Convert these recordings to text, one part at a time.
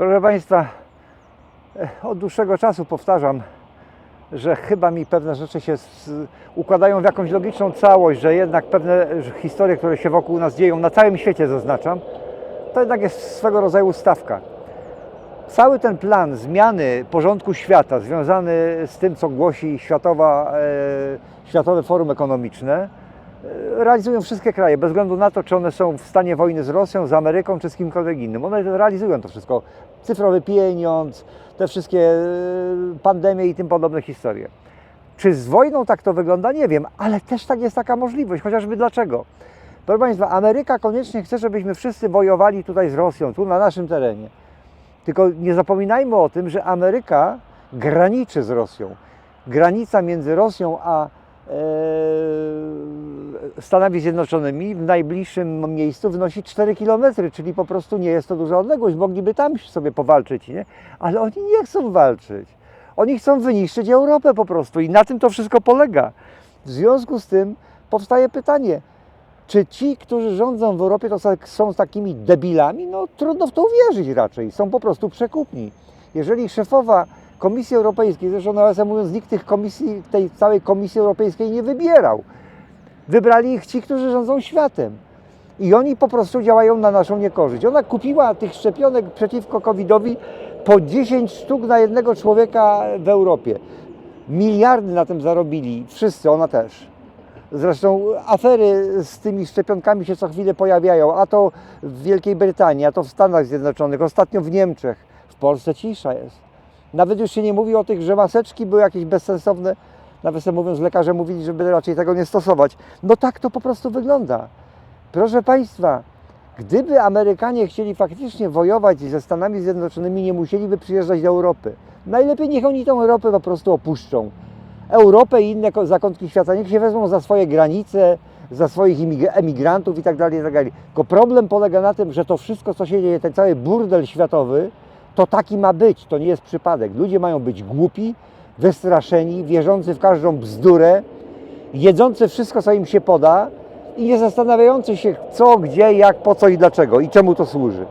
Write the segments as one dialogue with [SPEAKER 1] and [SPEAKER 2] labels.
[SPEAKER 1] Proszę Państwa, e, od dłuższego czasu powtarzam, że chyba mi pewne rzeczy się układają w jakąś logiczną całość, że jednak pewne historie, które się wokół nas dzieją, na całym świecie zaznaczam, to jednak jest swego rodzaju ustawka. Cały ten plan zmiany porządku świata związany z tym, co głosi Światowa, e, Światowe Forum Ekonomiczne, realizują wszystkie kraje, bez względu na to, czy one są w stanie wojny z Rosją, z Ameryką, czy z kimkolwiek innym. One realizują to wszystko. Cyfrowy pieniądz, te wszystkie e, pandemie i tym podobne historie. Czy z wojną tak to wygląda? Nie wiem, ale też tak jest taka możliwość, chociażby dlaczego? Proszę Państwa, Ameryka koniecznie chce, żebyśmy wszyscy wojowali tutaj z Rosją, tu na naszym terenie. Tylko nie zapominajmy o tym, że Ameryka graniczy z Rosją. Granica między Rosją a e, Stanami Zjednoczonymi w najbliższym miejscu wynosi 4 km, czyli po prostu nie jest to duża odległość. Mogliby tam sobie powalczyć, nie? ale oni nie chcą walczyć. Oni chcą wyniszczyć Europę po prostu i na tym to wszystko polega. W związku z tym powstaje pytanie, czy ci, którzy rządzą w Europie, to są takimi debilami? No trudno w to uwierzyć raczej. Są po prostu przekupni. Jeżeli szefowa Komisji Europejskiej, zresztą nawiasem mówiąc, nikt tych komisji, tej całej Komisji Europejskiej nie wybierał. Wybrali ich ci, którzy rządzą światem. I oni po prostu działają na naszą niekorzyść. Ona kupiła tych szczepionek przeciwko COVID-owi po 10 sztuk na jednego człowieka w Europie. Miliardy na tym zarobili, wszyscy, ona też. Zresztą afery z tymi szczepionkami się co chwilę pojawiają, a to w Wielkiej Brytanii, a to w Stanach Zjednoczonych, ostatnio w Niemczech. W Polsce cisza jest. Nawet już się nie mówi o tych, że maseczki były jakieś bezsensowne. Nawet sobie mówiąc, lekarze mówili, żeby raczej tego nie stosować. No tak to po prostu wygląda. Proszę Państwa, gdyby Amerykanie chcieli faktycznie wojować ze Stanami Zjednoczonymi, nie musieliby przyjeżdżać do Europy. Najlepiej niech oni tą Europę po prostu opuszczą. Europę i inne zakątki świata, niech się wezmą za swoje granice, za swoich emigrantów i tak dalej, i tak dalej. Tylko problem polega na tym, że to wszystko, co się dzieje, ten cały burdel światowy, to taki ma być, to nie jest przypadek. Ludzie mają być głupi, wystraszeni, wierzący w każdą bzdurę, jedzący wszystko, co im się poda i nie zastanawiający się co, gdzie, jak, po co i dlaczego i czemu to służy.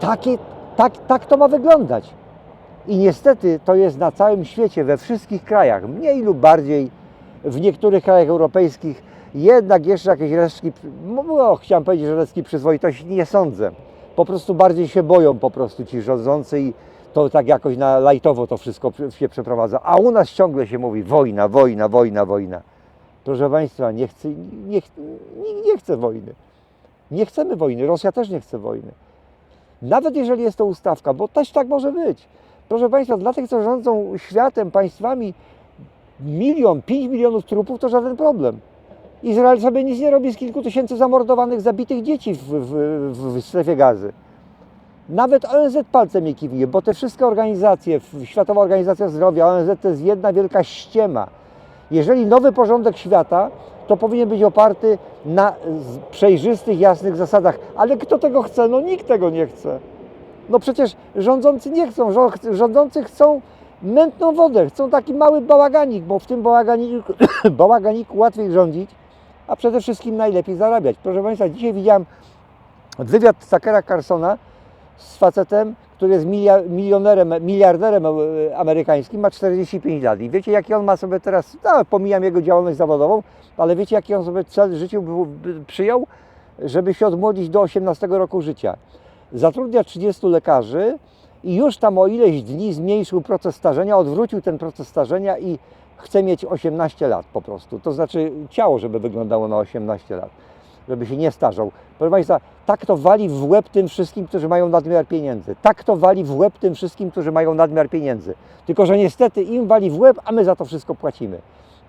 [SPEAKER 1] Takie, tak, tak to ma wyglądać. I niestety to jest na całym świecie, we wszystkich krajach, mniej lub bardziej, w niektórych krajach europejskich, jednak jeszcze jakieś resztki, no, chciałem powiedzieć, że resztki przyzwoitości, nie sądzę. Po prostu bardziej się boją po prostu ci rządzący i to tak jakoś na lajtowo to wszystko się przeprowadza. A u nas ciągle się mówi wojna, wojna, wojna, wojna. Proszę Państwa, nie chce, nie, nikt nie chce wojny. Nie chcemy wojny, Rosja też nie chce wojny. Nawet jeżeli jest to ustawka, bo też tak może być. Proszę Państwa, dla tych, co rządzą światem, państwami, milion, pięć milionów trupów to żaden problem. Izrael sobie nic nie robi z kilku tysięcy zamordowanych, zabitych dzieci w, w, w strefie gazy. Nawet ONZ palcem nie kiwnie, bo te wszystkie organizacje, Światowa Organizacja Zdrowia, ONZ to jest jedna wielka ściema. Jeżeli nowy porządek świata, to powinien być oparty na przejrzystych, jasnych zasadach. Ale kto tego chce? No nikt tego nie chce. No przecież rządzący nie chcą. Rządzący chcą mętną wodę, chcą taki mały bałaganik, bo w tym bałaganiku, bałaganiku łatwiej rządzić, a przede wszystkim najlepiej zarabiać. Proszę Państwa, dzisiaj widziałem wywiad Tuckera Carsona z facetem, który jest milionerem, miliarderem e, amerykańskim, ma 45 lat. I wiecie, jaki on ma sobie teraz, no, pomijam jego działalność zawodową, ale wiecie, jaki on sobie cel w życiu przyjął? Żeby się odmłodzić do 18 roku życia. Zatrudnia 30 lekarzy i już tam o ileś dni zmniejszył proces starzenia, odwrócił ten proces starzenia i chce mieć 18 lat po prostu. To znaczy ciało, żeby wyglądało na 18 lat, żeby się nie starzał. Proszę Państwa, tak to wali w łeb tym wszystkim, którzy mają nadmiar pieniędzy. Tak to wali w łeb tym wszystkim, którzy mają nadmiar pieniędzy. Tylko, że niestety im wali w łeb, a my za to wszystko płacimy.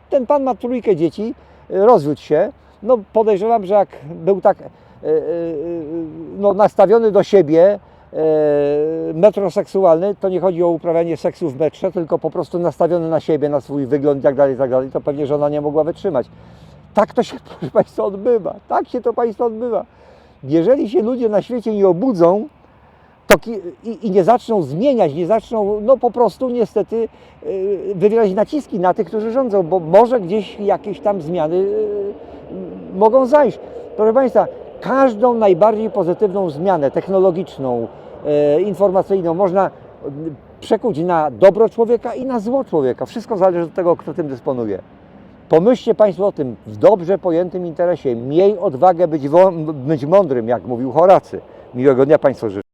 [SPEAKER 1] Ten pan ma trójkę dzieci, y, rozwiódł się. No podejrzewam, że jak był tak y, y, no, nastawiony do siebie, metroseksualny, to nie chodzi o uprawianie seksu w metrze, tylko po prostu nastawiony na siebie, na swój wygląd i tak dalej, tak dalej, to pewnie żona nie mogła wytrzymać. Tak to się, proszę Państwa, odbywa. Tak się to Państwo odbywa. Jeżeli się ludzie na świecie nie obudzą to i, i nie zaczną zmieniać, nie zaczną, no po prostu niestety yy, wywierać naciski na tych, którzy rządzą, bo może gdzieś jakieś tam zmiany yy, mogą zajść. Proszę Państwa, każdą najbardziej pozytywną zmianę technologiczną, e, informacyjną można przekuć na dobro człowieka i na zło człowieka. Wszystko zależy od tego, kto tym dysponuje. Pomyślcie Państwo o tym w dobrze pojętym interesie. Miej odwagę być, być mądrym, jak mówił Horacy. Miłego dnia Państwu życzę.